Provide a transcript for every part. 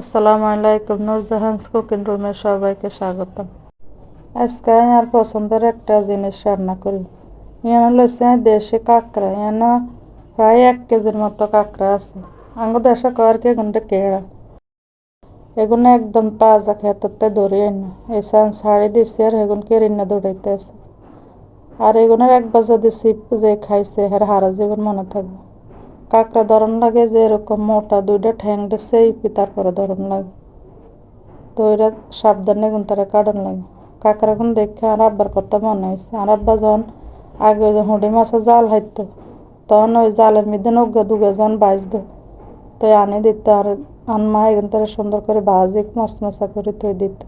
আসসালামু আলাইকুম নূরজাহানস কুকিং রুমে সবাইকে স্বাগতম। আজকে আমি আর পছন্দের একটা জিনিস রান্না করি। এখানে লইছে দেশি কাঁকড়া। এখানে প্রায় এক কেজির মতো কাঁকড়া আছে। আঙ্গু দেশে কয়ার কি এগুনটা কেড়া? এগুলো একদম তাজা খেতে ধরে না এসান শাড়ি দিছে আর এগুন কেরিনা দৌড়াইতে আছে আর এগুনের একবার যদি সিপ যে খাইছে আর হারা জীবন মনে থাকবে। কাঁকড়া ধরন লাগে যে এরকম মোটা দুইটা ঠ্যাং সেই তারপরে ধরন লাগে। তো এরা সাবধানে গুণ তারা কাটন লাগে। কাঁকড়া গুণ দেখে আর আব্বার কথা মনে হয়েছে আর আব্বা যখন আগে ওই হুঁড়ি মাছের জাল হাইতো, তখন ওই জালের মধ্যে নগ্গা দুগে যখন বাজতো তো আনি দিত আর আনমা এখান থেকে সুন্দর করে ভাজি মশ মশা করে থই দিত।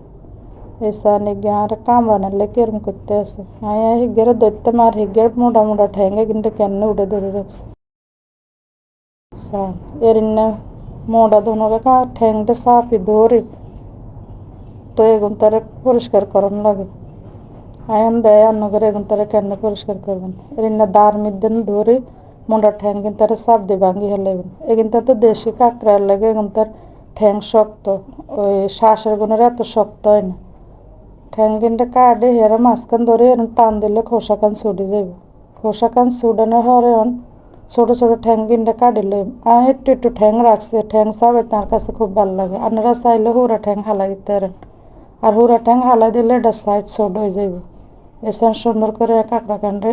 এসে আনি গিয়ে আর কামড়ানোর কেরম করতে আছে। আমি হিগের ধরতে মার হিগের মোটা মোটা ঠ্যাঙ্গে কিন্তু কেন উঠে ধরে রাখছে। সাপ এরিন মোড়া ধনুকে ঠ্যাংটা সাপি ধরি তো এগুন তারা পরিষ্কার করান লাগে আয়ন দেয় অন্য করে এগুন তারা কেন পরিষ্কার করবেন এরিন দার মধ্যে ধরে মোটা ঠ্যাং কিন্তু তারা সাপ দিয়ে ভাঙি হেলেবেন এগুন তো দেশি কাঁকড়ার লাগে এগুন তার ঠ্যাং শক্ত ওই শ্বাসের গুণের এত শক্ত হয় না ঠ্যাং কিন্তু কাটে হেরা মাঝখান ধরে এরকম টান দিলে খোসা কান ছুটে যাবে খোসা কান ছুটানোর হরে ছোট ছোট ঠ্যাং কিনটা কাটিলে আমি একটু একটু ঠ্যাং রাখছে ঠ্যাং সাবে তার কাছে খুব ভালো লাগে আপনারা চাইলে হুরা ঠ্যাং হালাই দিতে পারেন আর হুরা ঠ্যাং হালাই দিলে এটা সাইজ ছোট হয়ে যাবে এসে সুন্দর করে কাঁকড়া কাণ্ডে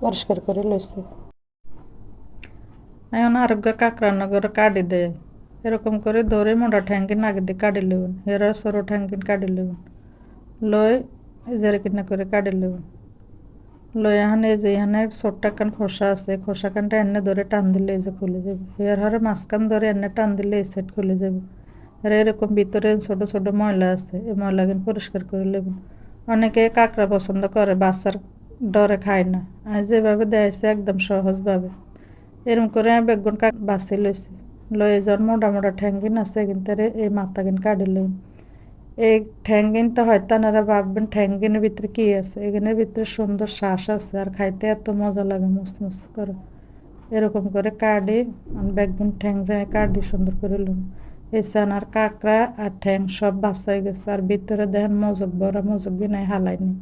পরিষ্কার করে লইছে এখন আরোগ্য কাঁকড়া নগর কাটি দেয় এরকম করে ধরে মোটা ঠ্যাঙ্কিন আগে দিয়ে কাটি লেবেন হেরা সরো ঠ্যাঙ্কিন কাটি লেবেন লয় এজারে কিনা করে কাটি লেবেন এখানে এই যে এখানে ছোট্ট একখান খোসা আছে খোসা এনে ধরে টান দিলে এই যে খুলে যাবে। এর হারে মাঝখান ধরে এনে টান দিলে এই সাইড খুলে যাবে। আর এরকম ভিতরে ছোট ছোট ময়লা আছে। এই ময়লা কিন্তু পরিষ্কার করে নেবেন অনেকে কাঁকড়া পছন্দ করে বাচ্চার ডরে খায় না। আর যেভাবে দেয়ছে একদম সহজভাবে। এরকম করে আমি বেগুন বাছি লইছি লয়ে যাওয়ার মোটা মোটা ঠ্যাঙ্গিন আছে, কিন্তু এই মাথা কিন কাটি লইন এই ঠ্যাঙ্গিন তো হয়তো আপনারা ভাববেন ঠ্যাঙ্গিনের ভিতরে কি আছে? এখানের ভিতরে সুন্দর শ্বাস আছে আর খাইতে এত মজা লাগে, মুসমুস করে। এরকম করে কাটি বেগুন ঠ্যাং কাটি সুন্দর করে লুন। এই আর কাঁকড়া আর ঠ্যাং সব বাসাই গেছে আর ভিতরে দেখেন মজক বড়, মজক নাই। হালাইনি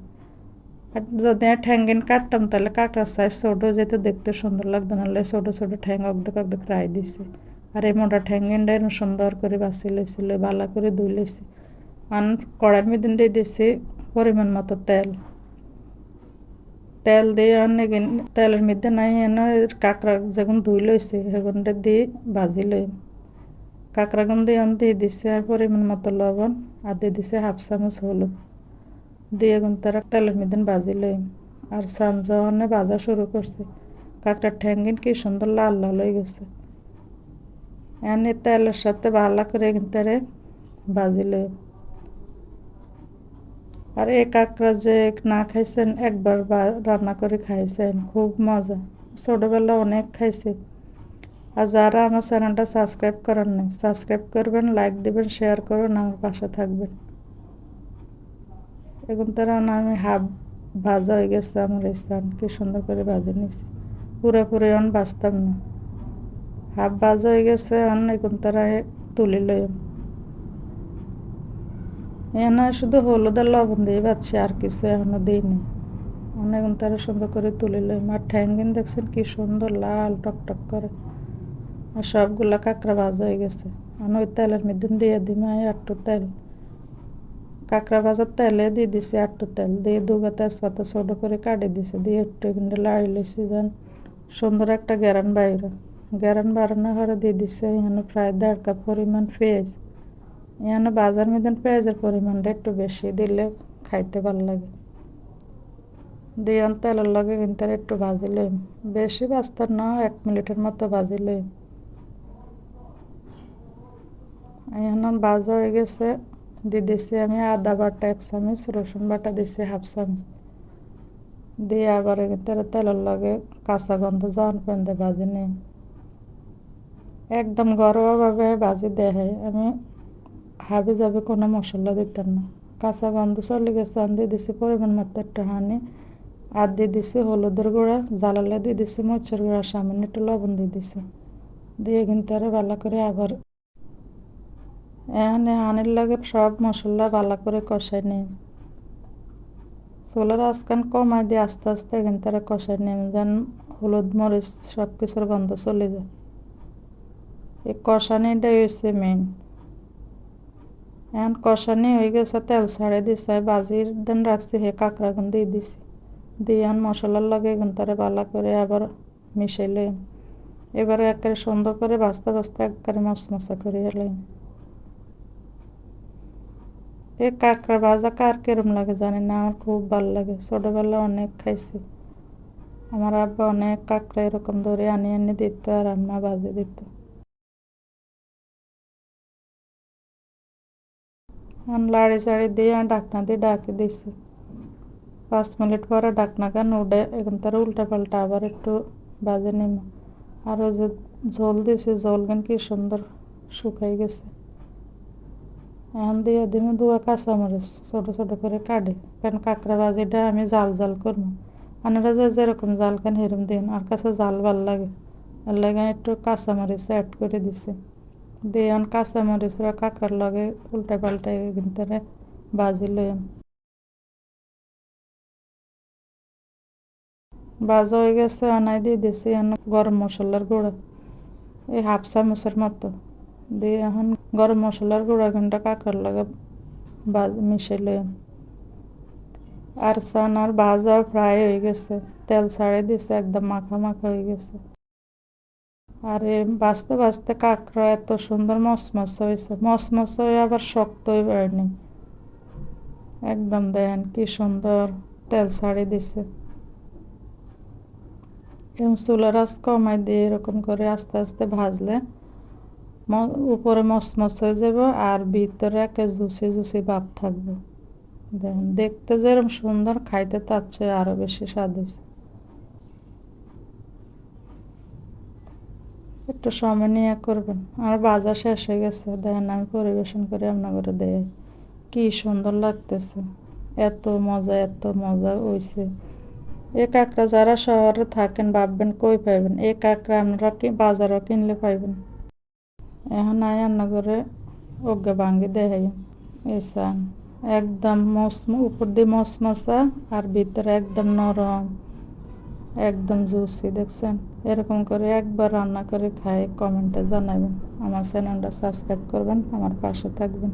আর যদি ঠ্যাঙ্গিন কাটতাম তাহলে কাঁকড়ার সাইজ ছোটো যেতে, দেখতে সুন্দর লাগতো নাহলে ছোটো ছোটো ঠ্যাং অর্ধেক অর্ধেক রাই দিছে। আর এই মোটা ঠ্যাঙ্গিনটাই সুন্দর করে বাছি লইছিল, বালা করে ধুই লইছি। আন কড়ার মধ্যে দিয়ে দিছি পরিমাণ মতো তেল। তেল দিয়ে অনেক তেলের মধ্যে নাই এনে কাঁকড়া যখন ধুই লইছে সেগুনটা দিয়ে ভাজি লই। কাঁকড়া গুন দিয়ে দিয়ে দিছে পরিমাণ মতো লবণ আর দিয়ে দিছে হাফ চামচ হলুদ। দিয়ে এখন তারা তেলের মধ্যে ভাজি লই। আর সানজনে ভাজা শুরু করছে। কাঁকড়ার ঠ্যাঙ্গিন কি সুন্দর লাল লাল হয়ে গেছে। এনে তেলের সাথে ভালো করে কিন্তু ভাজি লই। আর এই কাঁকড়া যে না খাইছেন, একবার বা রান্না করে খাইছেন, খুব মজা। ছোটোবেলা অনেক খাইছে। আর যারা আমার চ্যানেলটা সাবস্ক্রাইব করেন না সাবস্ক্রাইব করবেন, লাইক দেবেন, শেয়ার করবেন, আমার পাশে থাকবেন। এখন তারা আমি হাফ ভাজা হয়ে গেছে আমার স্থান, কি সুন্দর করে ভাজে নিছি। পুরোপুরি অন বাঁচতাম না। হাফ ভাজা হয়ে গেছে অন, এখন তারা তুলি লই এখানে শুধু হলুদ আর লবণ দিয়ে পাচ্ছি আর কিছু এখনও দিইনি। অনেক তারা সুন্দর করে তুলে লই আর ঠ্যাঙ্গিন দেখছেন, কি সুন্দর লাল টকটক করে। আর সবগুলা কাঁকড়া ভাজা হয়ে গেছে। আর ওই তেলের মধ্যে দিয়ে দিই মাই একটু তেল। কাঁকড়া ভাজার তেলে দিয়ে দিছি একটু তেল। দিয়ে দুগা তেজপাতা ছোটো করে কাটে দিছে। দিয়ে একটু কিন্তু লাড়ি লইছি, যেন সুন্দর একটা গ্যারান বাইরে। গ্যারান বাড়ানো হরে দিয়ে দিছে, এখানে প্রায় দেড় কাপ পরিমাণ পেঁয়াজ। এখানে বাজার মধ্যে পেঁয়াজের পরিমাণটা একটু বেশি দিলে খাইতে ভালো লাগে। দিয়ে তেলের লগে কিন্তু একটু ভাজিলে বেশি বাস্তার না, এক মিনিটের মতো ভাজিলে এখন বাজা হয়ে গেছে, দিয়ে দিছি আমি আদা বাটা, এক চামচ, রসুন বাটা দিছি, হাফ চামচ। দিয়ে আবার কিন্তু তেলের লগে কাঁচা গন্ধ জন পর্যন্ত ভাজি নিই একদম ঘরোয়াভাবে ভাজি দেয় আমি হাবি যাবে, কোনো মশলা দিতাম না। কাঁচা গন্ধ চলে গেছে, আমি দিয়ে দিছি পরিমাণ মতো একটু হানি আর দিয়ে দিছি হলুদের গুঁড়া, জ্বালালে দিয়ে দিছি মরিচের গুঁড়া, সামান্য একটু লবণ দিয়ে দিছি। দিয়ে কিন্তু আরও ভালো করে আবার এখানে হানির লাগে সব মশলা ভালো করে কষাই নিই। চুলের আজকান কমাই দিয়ে আস্তে আস্তে এখান থেকে কষাই নিই, যেন হলুদ, মরিচ সব কিছুর গন্ধ চলে যায়। এই কষানিটাই হয়েছে মেন এখন কষানি হয়ে গেছে, তেল ছাড়ে দিছে, বাজির দিন রাখছি, হে কাঁকড়া গুন দিয়ে দিছি। দিয়ে এখন মশলার লাগে এগুন তারে ভালো করে আবার মিশাই মিশাইলে। এবারে একেবারে সুন্দর করে বাঁচতে বাঁচতে একবারে মশমশা করে এলাম এ কাঁকড়া ভাজা কার কেরম লাগে জানি না, আমার খুব ভালো লাগে। ছোটোবেলা অনেক খাইছি। আমার আব্বা অনেক কাঁকড়া এরকম ধরে আনি আনি দিত আর আম্মা ভাজে দিত। লাড়ি চাড়ি দিয়ে ডাকনা দিয়ে ডাকে দিছি পাঁচ মিনিট পরে ডাকনা গান উঠে এখন তার উল্টা পাল্টা আবার একটু বাজে নিম আর যে জল দিছি জল গান কি সুন্দর শুকাই গেছে এখন দিয়ে দিমু দুয়া কাঁচামরিচ ছোটো ছোটো করে কাটে কারণ কাঁকড়া ভাজিটা আমি জাল জাল করব আপনারা যে যেরকম জাল খান সেরকম দিন আর কাছে জাল ভালো লাগে আর লাগে একটু কাঁচামরিচ অ্যাড করে দিছে দিয়ে এখন কাঁচামরিচরা কাঁকড়ার লগে উল্টা পাল্টাই কিন্তু বাজি লইম। বাজা হয়ে গেছে, আনাই দিয়ে দিছি গরম মশলার গুঁড়া। এই হাফ চামচের মতো। দিয়ে এখন গরম মশলার গুঁড়া ঘণ্টা কাঁকড়ার লগে মিশাই লইম। আর সান আর ভাজা ফ্রাই হয়ে গেছে। তেল ছাড়ে দিছে, একদম মাখা মাখা হয়ে গেছে। আর বাঁচতে বাঁচতে কাঁকড়া এত সুন্দর, মসমস হয়েছে। মসমস হয়ে আবার শক্ত হয়ে বেড়েনি। একদম দেন কি সুন্দর তেল ছাড়ে দিছে। এরকম চুলার আঁচ কমাই দিয়ে এরকম করে আস্তে আস্তে ভাজলে উপরে মসমস হয়ে যাব আর ভিতরে একে জুসি জুসি ভাব থাকবে। দেখতে যেরকম সুন্দর, খাইতে তার চেয়ে আরও বেশি স্বাদ হয়েছে। একটু সময় নিয়ে করবেন। আর বাজার শেষ হয়ে গেছে, দেখেন আমি পরিবেশন করে আপনাদের দেয় কি সুন্দর লাগতেছে। এত মজা এত মজা হয়েছে এ কাঁকড়া যারা শহরে থাকেন, ভাববেন কই পাইবেন? এই কাঁকড়া আপনারা কি বাজারও কিনলে পাইবেন? এখন রান্না করে অজ্ঞা ভাঙ্গি দেখাই। এসান একদম মস, উপর দিয়ে মশমশা আর ভিতরে একদম নরম। একদম জুসি, দেখছেন? এরকম করে একবার রান্না করে খাই কমেন্টে জানাবেন। আমার চ্যানেলটা সাবস্ক্রাইব করবেন, আমার পাশে থাকবেন।